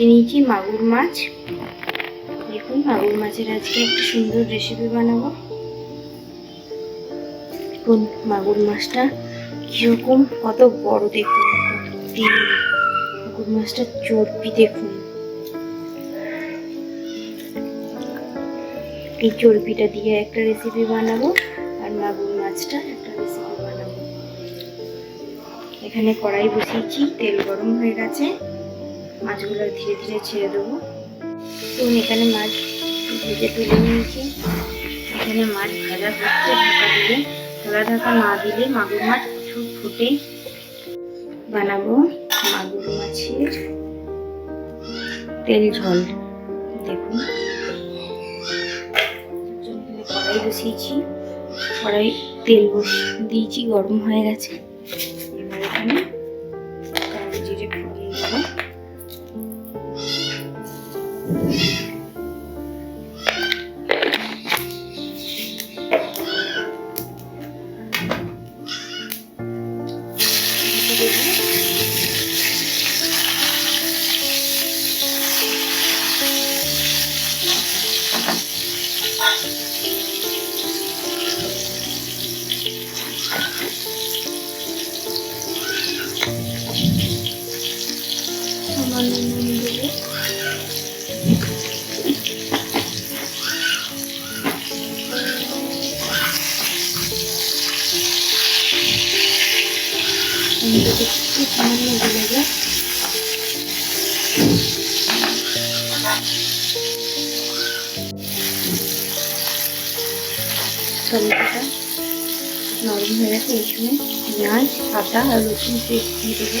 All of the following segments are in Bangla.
আজকে নিয়েছি মাগুর মাছ। দেখুন, মাগুর মাছের আজকে একটা সুন্দর রেসিপি বানাবো। দেখুন, মাগুর মাছটা কীরকম, কত বড় দেখুন মাগুর মাছটা চর্বি দেখুন। এই চর্বিটা দিয়ে একটা রেসিপি বানাবো, আর মাগুর মাছটা একটা রেসিপি বানাবো। এখানে কড়াই বসিয়েছি, তেল গরম হয়ে গেছে। মাছগুলো ধীরে ধীরে ছেড়ে দেবো। এবং এখানে মাছ ভেজে তুলে নিয়েছি। এখানে মাছ ভাজা করতে ঢাকা দিলে ঢাকা ঢাকা না দিলে মাগুর মাছ প্রচুর ফুটে। বানাবো মাগুর মাছের তেল ঝোল। দেখুন। কড়াই বসিয়েছি। কড়াই তেল বস, দিয়েছি, গরম হয়ে গেছে। you. একটু সামান্য গলে যায় টমেটোটা নরম হয়ে গেছে এই সময় পেঁয়াজ, আদা আর রসুন দিয়ে দেবো।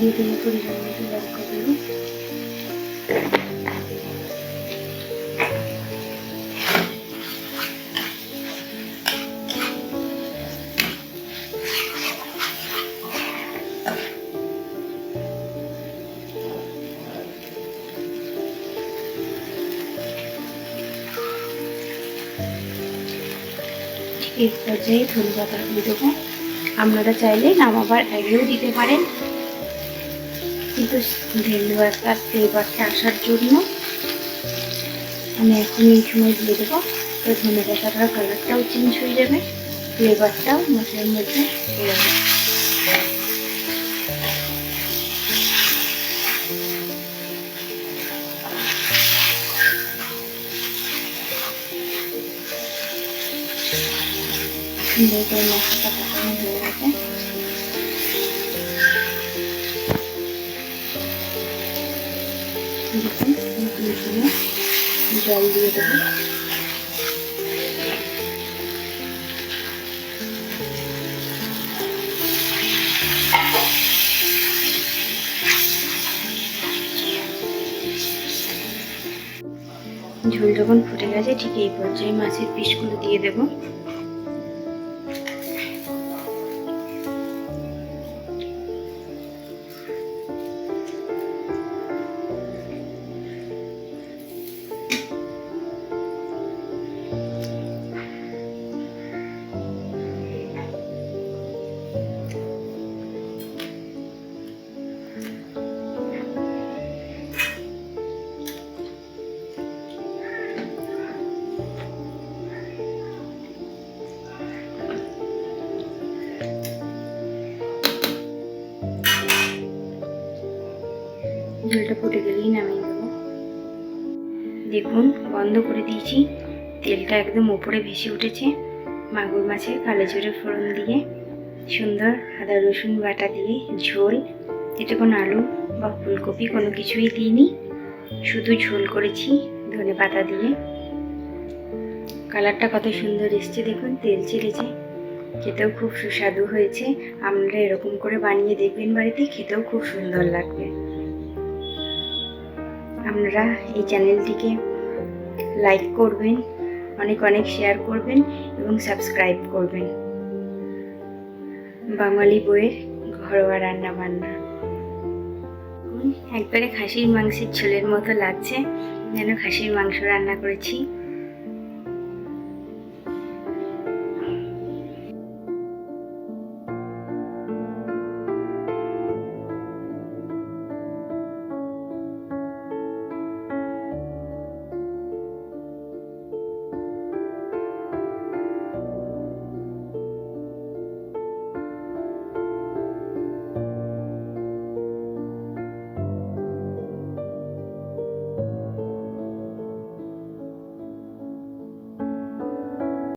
দিয়ে দেবো পরিমাণ মতো গুঁড়ো এই পর্যায়ে দিয়ে দেবো। আপনারা চাইলে নামাবার আগেও দিতে পারেন। কিন্তু ধনে পাতার ফ্লেভারটা আসার জন্য আমি এখন এই সময় দিয়ে দেবো। তো ধনে পাতাটার কালারটাও চেঞ্জ হয়ে যাবে। ফ্লেভারটাও মশলার মধ্যে চলে যাবে। মশলাটা হয়ে সময় জল দিয়ে দেবো। ঝোল যখন ফুটে গেছে, ঠিক এই পর্যায়ে মাছের পিসগুলো দিয়ে দেবো। তেলটা ফুটে গেলেই নামিয়ে দেবো। দেখুন, বন্ধ করে দিয়েছি। তেলটা একদম উপরে ভেসে উঠেছে। মাগুর মাছের কালো জিরে ফোড়ন দিয়ে সুন্দর আদা, রসুন বাটা দিয়ে ঝোল। এতে কোনো আলু বা ফুলকপি কোনো কিছুই দিইনি। শুধু ঝোল করেছি ধনে পাতা দিয়ে। কালারটা কত সুন্দর এসছে, দেখুন, তেল ছেড়েছে। খেতেও খুব সুস্বাদু হয়েছে। আপনারা এরকম করে বানিয়ে দেখবেন বাড়িতে, খেতেও খুব সুন্দর লাগবে। আপনারা এই চ্যানেলটিকে লাইক করবেন, অনেক অনেক শেয়ার করবেন এবং সাবস্ক্রাইব করবেন। বাঙালি বইয়ের ঘরোয়া রান্না বান্না একবারে খাসির মাংসের ঝোলের মতো লাগছে, যেন খাসির মাংস রান্না করেছি।